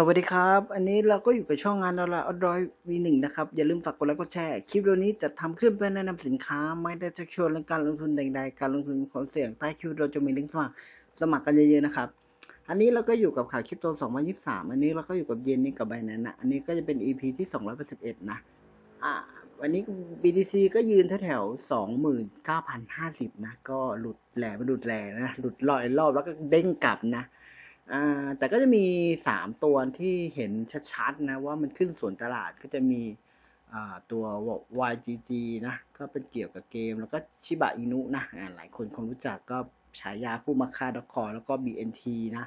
สวัสดีครับ อันนี้เราก็อยู่กับช่องงานดอลลาร์อดรอยวีหนึ่งนะครับ อย่าลืมฝากกดไลค์กดแชร์ คลิปวิดีโอนี้จะทำขึ้นเพื่อแนะนำสินค้า ไม่ได้ชักชวนเรื่องการลงทุนใดๆ การลงทุนความเสี่ยงใต้คลิปเราจะมีลิงก์สมัครสมัครกันเยอะๆนะครับ อันนี้เราก็อยู่กับข่าวคริปโต2023 อันนี้เราก็อยู่กับเยนนี่กับไบแนนนะ อันนี้ก็จะเป็น EP ที่ 281 นะ อ่า วันนี้ BTC ก็ยืนแถวๆ29,050 นะ ก็หลุดแหลมหลุดแหลนะ หลุดลอยรอบแล้วก็เด้งกลับนะ อ่าแต่ก็จะมีสามตัวที่เห็นชัดๆนะว่ามันขึ้นส่วนตลาดก็จะมีอ่าตัว YGG นะ ก็เป็นเกี่ยวกับเกม แล้วก็ชิบะอินุนะอ่าหลายคนคงรู้จักก็ฉายาผู้มาฆ่าดอกคอแล้วก็ BNT นะ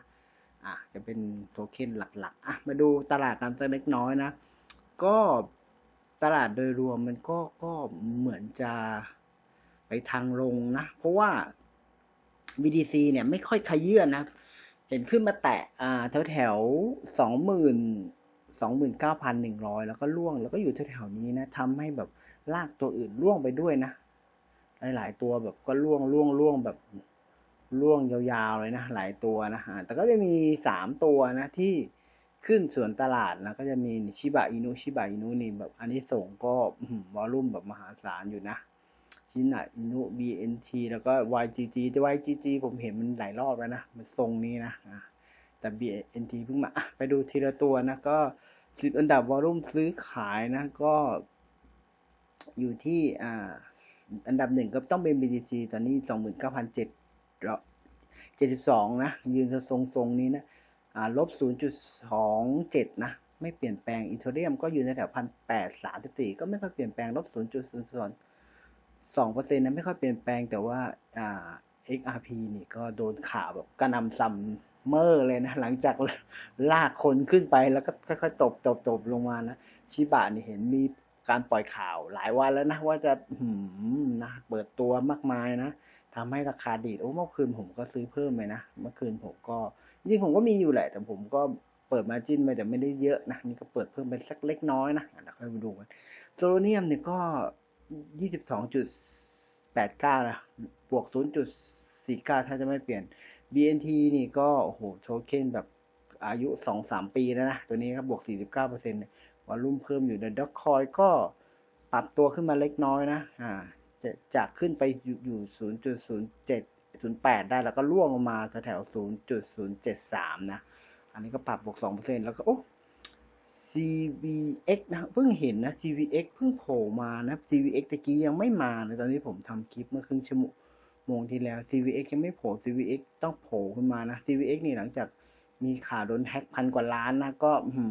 อะจะเป็นโทเค็นหลักๆอะมาดูตลาดกันสักเล็กน้อยนะ ก็ตลาดโดยรวมมันก็ก็เหมือนจะไปทางลงนะ เพราะว่า BTC เนี่ยไม่ค่อยขยื่นนะ เห็นขึ้นมาแตะอ่าแถวแถวสองหมื่นสองหมื่นเก้าพันหนึ่งร้อยแล้วก็ล่วงแล้วก็อยู่แถวแถวนี้นะทำให้แบบลากตัวอื่นล่วงไปด้วยนะ หลายๆตัวแบบก็ล่วงล่วงล่วงแบบล่วงยาวๆเลยนะหลายตัวนะอ่าแต่ก็จะมีสามตัวนะที่ขึ้นส่วนตลาดนะก็จะมีชิบะอินุชิบะอินุนี่แบบอันนี้ส่งก็วอลลุ่มแบบมหาศาลอยู่นะ ชินะอินุ BNT แล้วก็ YGG แต่ YGG ผมเห็นมันหลายรอบแล้วนะ มันทรงนี้นะแต่ BNT เพิ่งมาไปดูทีละตัวนะ ก็สิบอันดับวอลุ่มซื้อขายนะ ก็อยู่ที่อ่าอันดับหนึ่งก็ต้องเป็น BTC ตอนนี้สองหมื่นเก้าพันเจ็ดเจ็ดสิบสองนะ ยืนทรงทรงนี้นะอ่าลบศูนย์จุดสองเจ็ดนะ ไม่เปลี่ยนแปลงอีเทเรียมก็อยู่ในแถวพันแปดสามสิบสี่ก็ไม่ค่อยเปลี่ยนแปลงลบศู นย์จุดศูนย์ศูนย์สองเปอร์เซ็นต์นะไม่ค่อยเปลี่ยนแปลงแต่ว่าอ่า XRP นี่ก็โดนข่าวแบบกระนำซัมเมอร์เลยนะ หลังจากลากคนขึ้นไปแล้วก็ค่อยๆตบตบตบลงมานะ ชิบะนี่เห็นมีการปล่อยข่าวหลายวันแล้วนะ ว่าจะหืมนะเปิดตัวมากมายนะทำให้ราคาดีดโอ้เมื่อคืนผมก็ซื้อเพิ่มไปนะ เมื่อคืนผมก็จริงๆผมก็มีอยู่แหละ แต่ผมก็เปิดมาจิ้นไปแต่ไม่ได้เยอะนะนี่ก็เปิดเพิ่มไปสักเล็กน้อยนะเดี๋ยวค่อยมาดูกันโซโลเนียมเนี่ยก็ ยี่สิบสองจุดแปดเก้านะ บวกศูนย์จุดสี่เก้าถ้าจะไม่เปลี่ยน BNT นี่ก็ โอ้โหโชเคนแบบอายุสองสามปีแล้วนะ ตัวนี้ครับบวกสี่สิบเก้าเปอร์เซ็นต์วอลุ่มเพิ่มอยู่ในด็อกคอยก็ปรับตัวขึ้นมาเล็กน้อยนะ อ่าจะจากขึ้นไปอยู่อยู่ศูนย์จุดศูนย์เจ็ดศูนย์แปดได้แล้วก็ล่วงลงมาแถวศูนย์จุดศูนย์เจ็ดสามนะ อันนี้ก็ปรับบวกสองเปอร์เซ็นต์แล้วก็ โอ้ CVX นะเพิ่งเห็นนะ CVX เพิ่งโผล่มานะ CVX ตะกี้ยังไม่มาเลยตอนนี้ผมทำคลิปเมื่อครึ่งชั่วโมงโมงที่แล้ว CVX ยังไม่โผล่ CVX ต้องโผล่ขึ้นมานะ CVX นี่หลังจากมีข่าวโดนแฮ็กพันกว่าล้านนะ ก็หื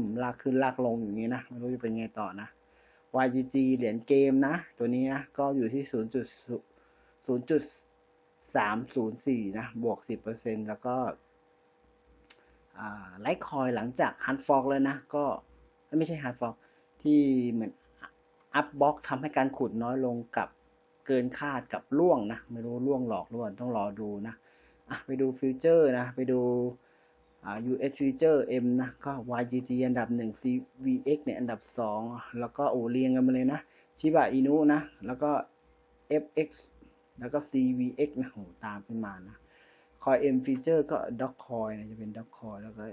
มลากขึ้นลากลงอย่างนี้นะ ไม่รู้จะเป็นไงต่อนะ YGG เหรียญเกมนะ ตัวนี้นะ ก็อยู่ที่ 0.0.304 นะ บวก 10%แล้วก็ ไลท์คอยหลังจากฮันฟอกแล้วนะ ก็ไม่ใช่ฮันฟอกที่เหมือนอัพบล็อกทำให้การขุดน้อยลงกับเกินคาดกับล่วงนะ ไม่รู้ล่วงหลอกรือเปล่าต้องรอดูนะอะไปดูฟิวเจอร์นะ ไปดูอ่า US Future M นะ ก็ YGG อันดับ 1 CVX เนี่ยอันดับ 2 แล้วก็โอเรียงกันมาเลยนะชิบะอินุนะ แล้วก็ FX แล้วก็ CVX นะโหตามขึ้นมานะ คอย M Feature ก็ Doc Coin นะจะเป็น Doc Coin แล้วก็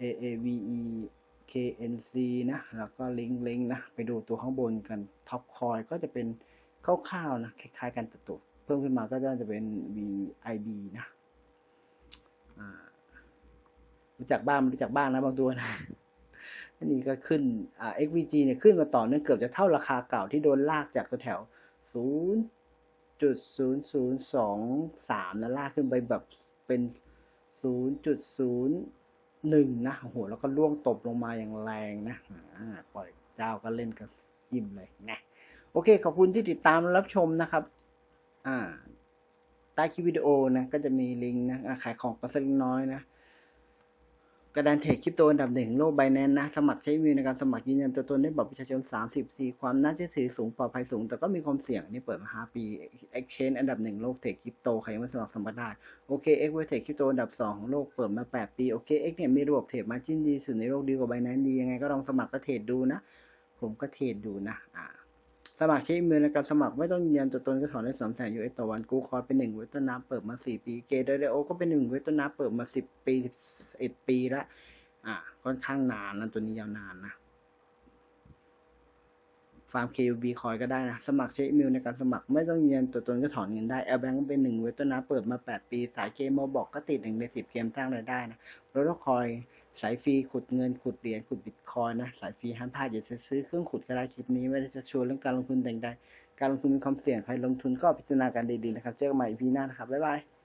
AAVE KNC นะ แล้วก็ Link Link นะ ไปดูตัวข้างบนกัน Top Coin ก็จะเป็นคร่าวๆนะ คล้ายๆกันตัวเพิ่มขึ้นมาก็จะเป็น VIB นะรู้จักบ้างรู้จักบ้างนะบางตัวนะอันนี้ก็ขึ้นอ่า XVG เนี่ยขึ้นมาต่อเนื่องเกือบจะเท่าราคาเก่าที่โดนลากจากแถวศูนย์ จุดศูนย์ศูนย์สองสามแล้วลากขึ้นไปแบบเป็นศูนย์จุดศูนย์หนึ่งนะโอ้โหแล้วก็ล่วงตบลงมาอย่างแรงนะอ่าปล่อยเจ้าก็เล่นกับอิ่มเลยนะโอเค ขอบคุณที่ติดตามรับชมนะครับ อ่า ใต้คลิปวิดีโอนะ ก็จะมีลิงก์นะขายของก็สักน้อยนะ กระดานเทรดคริปโตอันดับหนึ่งโลกไบแนนนะสมัครใช้วิวในการสมัครยืนยันตัวตนด้วยบัตรประชาชน 30 4ความน่าเชื่อถือสูงปลอดภัยสูง แต่ก็มีความเสี่ยงนี่เปิดมา 5 ปี Exchange อันดับหนึ่งโลกเทรดคริปโตใครยังไม่สมัครสมัครได้โอเค X เวทเทรดคริปโตอันดับ 2 ของโลกเปิดมา 8 ปีโอเค X เนี่ยมีระบบเทรดมาจิ้นดีสุดในโลกดีกว่าไบแนนดียังไงก็ลองสมัครก็เทรดดูนะ ผมก็เทรดดูนะอ่า สมัครใช้อีเมลในการสมัครไม่ต้องยืนยันตัวตนก็ถอนได้สามแสนยูเอสต่อวันกูคอยเป็นหนึ่งเวทนาเปิดมาสี่ปีเกเดเดโอก็เป็นหนึ่งเวทนาเปิดมาสิบปีสิบเอ็ดปีล้วอ่าค่อนข้างนานนะตัวนี้ยาวนานนะฟาร์ม KUB คอยก็ได้นะ สมัครใช้อีเมลในการสมัครไม่ต้องยืนยันตัวตนก็ถอนเงินได้ L Bank เป็นหนึ่งเวทนาเปิดมา 8 ปี สายเกมโมบอกก็ติดหนึ่งในสิบเกมสร้างรายได้นะแล้วก็คอย สายฟรีขุดเงินขุดเหรียญขุดบิตคอยนะ สายฟรีห้ามพลาดอย่าจะซื้อเครื่องขุดก็ได้คลิปนี้ไม่ได้จะชวนเรื่องการลงทุนแต่งใดการลงทุนมีความเสี่ยงใครลงทุนก็พิจารณากันดีๆนะครับ เจอกันใหม่พีหน้านะครับบ๊ายบาย